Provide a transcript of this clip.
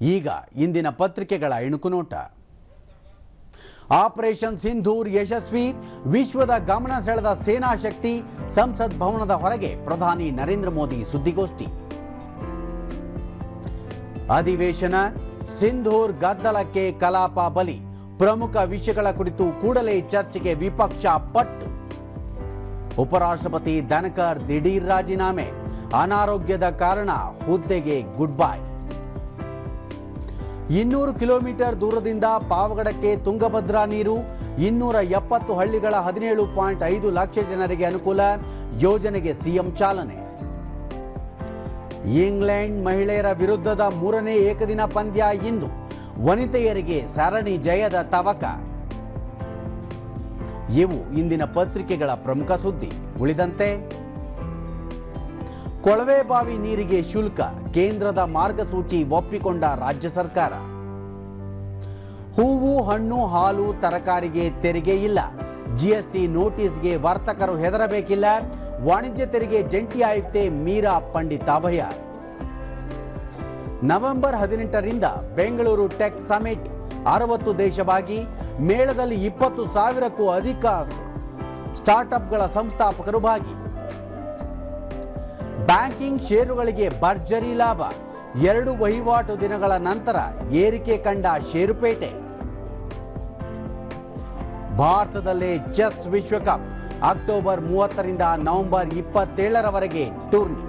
ಈಗ ಇಂದಿನ ಪತ್ರಿಕೆಗಳ ಇಣುಕುನೋಟ. ಆಪರೇಷನ್ ಸಿಂಧೂರ್ ಯಶಸ್ವಿ, ವಿಶ್ವದ ಗಮನ ಸೆಳೆದ ಸೇನಾ ಶಕ್ತಿ, ಸಂಸತ್ ಭವನದ ಹೊರಗೆ ಪ್ರಧಾನಿ ನರೇಂದ್ರ ಮೋದಿ ಸುದ್ದಿಗೋಷ್ಠಿ. ಅಧಿವೇಶನ, ಸಿಂಧೂರ್ ಗದ್ದಲಕ್ಕೆ ಕಲಾಪ ಬಲಿ, ಪ್ರಮುಖ ವಿಷಯಗಳ ಕುರಿತು ಕೂಡಲೇ ಚರ್ಚೆಗೆ ವಿಪಕ್ಷ ಪಟ್ಟು ಉಪರಾಷ್ಟ್ರಪತಿ ದನಕರ್ ದಿಢೀರ್ ರಾಜೀನಾಮೆ, ಅನಾರೋಗ್ಯದ ಕಾರಣ ಹುದ್ದೆಗೆ ಗುಡ್ ಬೈ. ಇನ್ನೂರು ಕಿಲೋಮೀಟರ್ ದೂರದಿಂದ ಪಾವಗಡಕ್ಕೆ ತುಂಗಭದ್ರಾ ನೀರು, ಇನ್ನೂರ ಎಪ್ಪತ್ತು ಹಳ್ಳಿಗಳ ಹದಿನೇಳು ಪಾಯಿಂಟ್ ಐದು ಲಕ್ಷ ಜನರಿಗೆ ಅನುಕೂಲ, ಯೋಜನೆಗೆ ಸಿಎಂ ಚಾಲನೆ. ಇಂಗ್ಲೆಂಡ್ ಮಹಿಳೆಯರ ವಿರುದ್ಧದ ಮೂರನೇ ಏಕದಿನ ಪಂದ್ಯ ಇಂದು. ವನಿತೆಯರಿಗೆ ಸರಣಿ ಜಯದ ತವಕ. ಇವು ಇಂದಿನ ಪತ್ರಿಕೆಗಳ ಪ್ರಮುಖ ಸುದ್ದಿ. ಉಳಿದಂತೆ ಕೊಳವೆಬಾವಿ ನೀರಿಗೆ ಶುಲ್ಕ, ಕೇಂದ್ರದ ಮಾರ್ಗಸೂಚಿ ಒಪ್ಪಿಕೊಂಡ ರಾಜ್ಯ ಸರ್ಕಾರ. ಹೂವು, ಹಣ್ಣು, ಹಾಲು ತರಕಾರಿಗೆ ತೆರಿಗೆ ಇಲ್ಲ. ಜಿಎಸ್ಟಿ ನೋಟಿಸ್ಗೆ ವರ್ತಕರು ಹೆದರಬೇಕಿಲ್ಲ. ವಾಣಿಜ್ಯ ತೆರಿಗೆ ಜಂಟಿ ಆಯುಕ್ತೆ ಮೀರಾ ಪಂಡಿತಾಭಯ ನವೆಂಬರ್ ಹದಿನೆಂಟರಿಂದ ಬೆಂಗಳೂರು ಟೆಕ್ ಸಮಿಟ್, ಅರವತ್ತು ದೇಶವಾಗಿ ಮೇಳದಲ್ಲಿ ಇಪ್ಪತ್ತು ಸಾವಿರಕ್ಕೂ ಅಧಿಕ ಸ್ಟಾರ್ಟ್ಅಪ್ಗಳ ಸಂಸ್ಥಾಪಕರು ಭಾಗಿ. ಬ್ಯಾಂಕಿಂಗ್ ಷೇರುಗಳಿಗೆ ಭರ್ಜರಿ ಲಾಭ. ಎರಡು ವಹಿವಾಟು ದಿನಗಳ ನಂತರ ಏರಿಕೆ ಕಂಡ ಷೇರುಪೇಟೆ. ಭಾರತದಲ್ಲೇ ಚೆಸ್ ವಿಶ್ವಕಪ್. ಅಕ್ಟೋಬರ್ ಮೂವತ್ತರಿಂದ ನವೆಂಬರ್ ಇಪ್ಪತ್ತೇಳರವರೆಗೆ ಟೂರ್ನಿ.